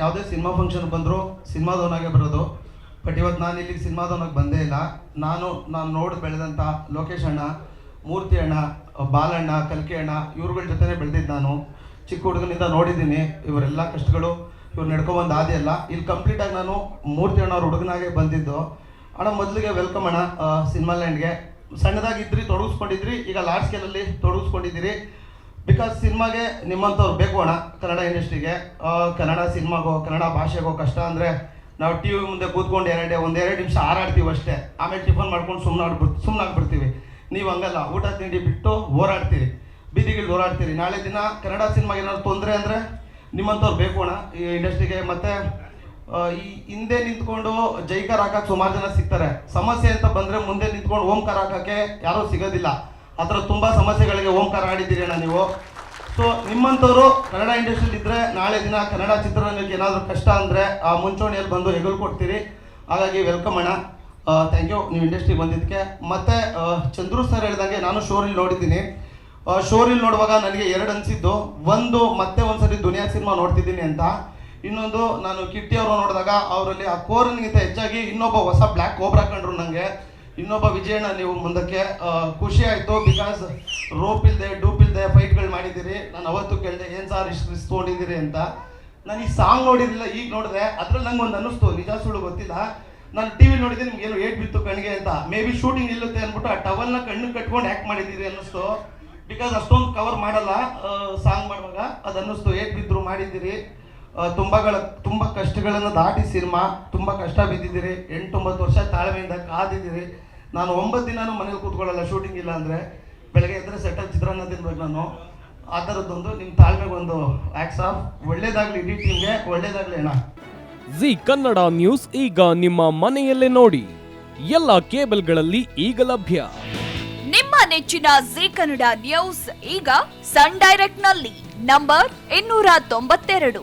ಯಾವುದೇ cinema function ಬಂದರೂ ಸಿನಿಮಾದವನಾಗೆ ಬರೋದು. ಬಟ್ ಇವತ್ತು ನಾನು ಇಲ್ಲಿಗೆ ಸಿನಿಮಾದವನಾಗ ಬಂದೇ ಇಲ್ಲ. ನಾನು ನಾನು ನೋಡಿ ಬೆಳೆದಂಥ ಲೋಕೇಶ್ ಅಣ್ಣ, ಮೂರ್ತಿ ಅಣ್ಣ, ಬಾಲಣ್ಣ, ಕಲ್ಕಿ ಅಣ್ಣ, ಇವ್ರುಗಳ ಜೊತೆನೇ ಬೆಳೆದಿದ್ದು ನಾನು. ಚಿಕ್ಕ ಹುಡುಗನಿಂದ ನೋಡಿದ್ದೀನಿ. ಇವರೆಲ್ಲ ಕಷ್ಟಗಳು ಇವ್ರು ನಡ್ಕೊಬಂದು ಆದಿ ಅಲ್ಲ. ಇಲ್ಲಿ ಕಂಪ್ಲೀಟಾಗಿ ನಾನು ಮೂರ್ತಿ ಅಣ್ಣ ಅವ್ರ ಹುಡುಗನಾಗೆ ಬಂದಿದ್ದು. ಅಣ್ಣ, ಮೊದಲಿಗೆ ವೆಲ್ಕಮ್ ಅಣ್ಣ ಸಿನಿಮಾ ಲ್ಯಾಂಡ್ಗೆ ಸಣ್ಣದಾಗಿದ್ರಿ, ತೊಡಗಿಸ್ಕೊಂಡಿದ್ರಿ, ಈಗ ಲಾರ್ಜ್ ಸ್ಕೇಲಲ್ಲಿ ತೊಡಗಿಸ್ಕೊಂಡಿದ್ದೀರಿ. ಬಿಕಾಸ್ ಸಿನಿಮಾಗೆ ನಿಮ್ಮಂಥವ್ರು ಬೇಕು ಅಣ್ಣ. ಕನ್ನಡ ಇಂಡಸ್ಟ್ರಿಗೆ ಕನ್ನಡ ಸಿನಿಮಾಗೋ ಕನ್ನಡ ಭಾಷೆಗೋ ಕಷ್ಟ ಅಂದರೆ ನಾವು ಟಿ ವಿ ಮುಂದೆ ಕೂತ್ಕೊಂಡು ಎರಡೇ, ಒಂದೆರಡು ನಿಮಿಷ ಹಾರಾಡ್ತೀವಿ ಅಷ್ಟೇ. ಆಮೇಲೆ ಟಿಫನ್ ಮಾಡ್ಕೊಂಡು ಸುಮ್ಮನೆ ಆಡ್ಬಿಡ್ ಸುಮ್ಮನೆ ಆಗ್ಬಿಡ್ತೀವಿ. ನೀವು ಹಂಗಲ್ಲ, ಊಟ ತಿಂಡಿ ಬಿಟ್ಟು ಹೋರಾಡ್ತೀರಿ ಬೀದಿಗಿಳಿದು ಹೋರಾಡ್ತೀರಿ ನಾಳೆ ದಿನ ಕನ್ನಡ ಸಿನಿಮಾಗೆ ಏನಾದ್ರು ತೊಂದರೆ ಅಂದರೆ ನಿಮ್ಮಂಥವ್ರು ಬೇಕು ಅಣ್ಣ ಈ ಇಂಡಸ್ಟ್ರಿಗೆ ಮತ್ತು ಈ ಹಿಂದೆ ನಿಂತ್ಕೊಂಡು ಜೈಕಾರ ಹಾಕಕ್ಕೆ ಸುಮಾರು ಜನ ಸಿಗ್ತಾರೆ. ಸಮಸ್ಯೆ ಅಂತ ಬಂದರೆ ಮುಂದೆ ನಿಂತ್ಕೊಂಡು ಓಂಕಾರ ಹಾಕೋಕ್ಕೆ ಯಾರೂ ಸಿಗೋದಿಲ್ಲ. ಆ ಥರ ತುಂಬ ಸಮಸ್ಯೆಗಳಿಗೆ ಓಂಕಾರ ಆಡಿದ್ದೀರಿ ಅಣ್ಣ ನೀವು. ಸೊ ನಿಮ್ಮಂಥವ್ರು ಕನ್ನಡ ಇಂಡಸ್ಟ್ರಿಲಿ ಇದ್ದರೆ ನಾಳೆ ದಿನ ಕನ್ನಡ ಚಿತ್ರರಂಗಕ್ಕೆ ಏನಾದರೂ ಕಷ್ಟ ಅಂದರೆ ಆ ಮುಂಚೂಣಿಯಲ್ಲಿ ಬಂದು ಹೆಗಲು ಕೊಡ್ತೀರಿ. ಹಾಗಾಗಿ ವೆಲ್ಕಮ್ ಅಣ್ಣ. ಥ್ಯಾಂಕ್ ಯು ನೀವು ಇಂಡಸ್ಟ್ರಿಗೆ ಬಂದಿದ್ದಕ್ಕೆ. ಮತ್ತು ಚಂದ್ರು ಸರ್ ಹೇಳ್ದಂಗೆ ನಾನು ಶೋರಿಲ್ ನೋಡಿದ್ದೀನಿ. ಶೋರಿಲ್ ನೋಡುವಾಗ ನನಗೆ ಎರಡು ಅನಿಸಿದ್ದು. ಒಂದು, ಮತ್ತೆ ಒಂದ್ಸರಿ ದುನಿಯಾ ಸಿನಿಮಾ ನೋಡ್ತಿದ್ದೀನಿ ಅಂತ. ಇನ್ನೊಂದು, ನಾನು ಕಿಟ್ಟಿ ಅವರು ನೋಡಿದಾಗ ಅವರಲ್ಲಿ ಆ ಕೋರನ್ಗಿಂತ ಹೆಚ್ಚಾಗಿ ಇನ್ನೊಬ್ಬ ಹೊಸ ಬ್ಲ್ಯಾಕ್ ಕೋಬ್ರಾ ಕಂಡ್ರು ನನಗೆ ಇನ್ನೊಬ್ಬ ವಿಜಯಣ್ಣ, ನೀವು ಮುಂದಕ್ಕೆ ಖುಷಿ ಆಯಿತು ಬಿಕಾಸ್ ರೋಪ್ ಇಲ್ಲದೆ ಡೂಪ್ ಇಲ್ಲದೆ ಫೈಟ್ಗಳು ಮಾಡಿದ್ದೀರಿ. ನಾನು ಅವತ್ತು ಕೇಳಿದೆ, ಏನು ಸಾರ್ ಇಷ್ಟು ರಿಸ್ಕ್ ತೊಗೊಂಡಿದ್ದೀರಿ? ಅಂತ. ನಾನು ಈ ಸಾಂಗ್ ನೋಡಿರಲಿಲ್ಲ, ಈಗ ನೋಡಿದೆ ಅದ್ರಲ್ಲಿ ನಂಗೆ ಒಂದು ಅನ್ನಿಸ್ತು, ನಿಜ ಸುಳ್ಳು ಗೊತ್ತಿಲ್ಲ. ನಾನು ಟಿ ವಿ ನೋಡಿದೆ ನಿಮ್ಗೆ ಏನು ಏಟ್ ಬಿತ್ತು ಕಣ್ಣಿಗೆ ಅಂತ. ಮೇ ಬಿ ಶೂಟಿಂಗ್ ನಿಲ್ಲುತ್ತೆ ಅಂದ್ಬಿಟ್ಟು ಆ ಟವಲ್ನ ಕಣ್ಣು ಕಟ್ಕೊಂಡು ಹ್ಯಾಕ್ ಮಾಡಿದ್ದೀರಿ ಅನ್ನಿಸ್ತು. ಬಿಕಾಸ್ ಅಷ್ಟೊಂದು ಕವರ್ ಮಾಡಲ್ಲ ಸಾಂಗ್ ಮಾಡುವಾಗ. ಅದು ಅನ್ನಿಸ್ತು, ಏಟ್ ಬಿದ್ರು ಮಾಡಿದ್ದೀರಿ. ತುಂಬಗಳ ತುಂಬ ಕಷ್ಟಗಳನ್ನು ದಾಟಿ ಸಿನಿಮಾ ತುಂಬ ಕಷ್ಟ ಬಿದ್ದಿದ್ದೀರಿ. ಎಂಟೊಂಬತ್ತು ವರ್ಷ ತಾಳ್ಮೆಯಿಂದ ಕಾದಿದ್ದೀರಿ. ನಾನು ಒಂಬತ್ತು ದಿನಾನು ಮನೇಲಿ ಕೂತ್ಕೊಳ್ಳಲ್ಲ ಶೂಟಿಂಗ್ ಇಲ್ಲ ಅಂದರೆ. ಬೆಳಗ್ಗೆ ಎದ್ರೆ ಸೆಟಲ್ ಚಿತ್ರಾನ್ನ ತಿನ್ಬೇಕು ನಾನು. ಆ ಥರದ್ದೊಂದು ನಿಮ್ಮ ತಾಳ್ಮೆಗೊಂದು ಆ್ಯಕ್ಸ್ ಆಫ್ ಒಳ್ಳೇದಾಗಲಿ ಇಡೀ ಟೀಮ್ಗೆ ಒಳ್ಳೇದಾಗಲಿ ಅಣ್ಣ. ಜಿ ಕನ್ನಡ ನ್ಯೂಸ್ ಈಗ ನಿಮ್ಮ ಮನೆಯಲ್ಲೇ ನೋಡಿ. ಎಲ್ಲ ಕೇಬಲ್ಗಳಲ್ಲಿ ಈಗ ಲಭ್ಯ. ನಿಮ್ಮ ನೆಚ್ಚಿನ ಜಿ ಕನ್ನಡ ನ್ಯೂಸ್ ಈಗ ಸನ್ ಡೈರೆಕ್ಟ್ನಲ್ಲಿ ನಂಬರ್ ಇನ್ನೂರ ತೊಂಬತ್ತೆರಡು.